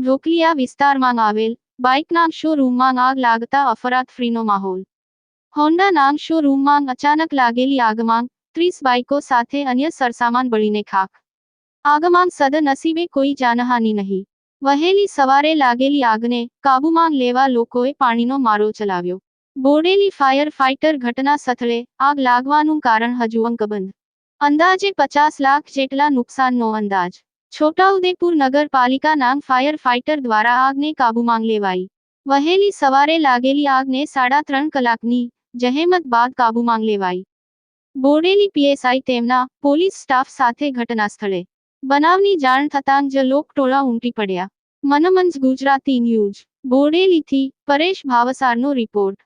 ઢોકલિયા વિસ્તારમાં આવેલ બાઇકના શોરૂમમાં આગ લાગતા અફરાતફરીનો માહોલ. હોન્ડાના શોરૂમમાં અચાનક લાગેલી આગમાં ત્રીસ બાઇકો સાથે અન્ય સરસામાન બળીને ખાખ. આગમાં સદનસીબે કોઈ જાનહાનિ નહીં. વહેલી સવારે લાગેલી આગને કાબૂમાં લેવા લોકોએ પાણીનો મારો ચલાવ્યો. બોડેલી ફાયર ફાઇટર ઘટના સ્થળે આગ લાગવાનું કારણ હજુ અંકબંધ અંદાજે પચાસ લાખ જેટલા નુકસાનનો અંદાજ. છોટાઉદેપુર નગરપાલિકાના ફાયર ફાઇટર દ્વારા આગને કાબૂમાં લેવાઈ. વહેલી સવારે લાગેલી આગને સાડા ત્રણ કલાકની જહેમત બાદ કાબૂમાં લેવાઈ. બોડેલી પીએસઆઈ તેમના પોલીસ સ્ટાફ સાથે ઘટના સ્થળે બનાવની જાણ થતાં જ લોકટોળા ઉમટી પડ્યા. મનમંજ ગુજરાતી ન્યૂઝ, બોડેલીથી પરેશ ભાવસારનો રિપોર્ટ.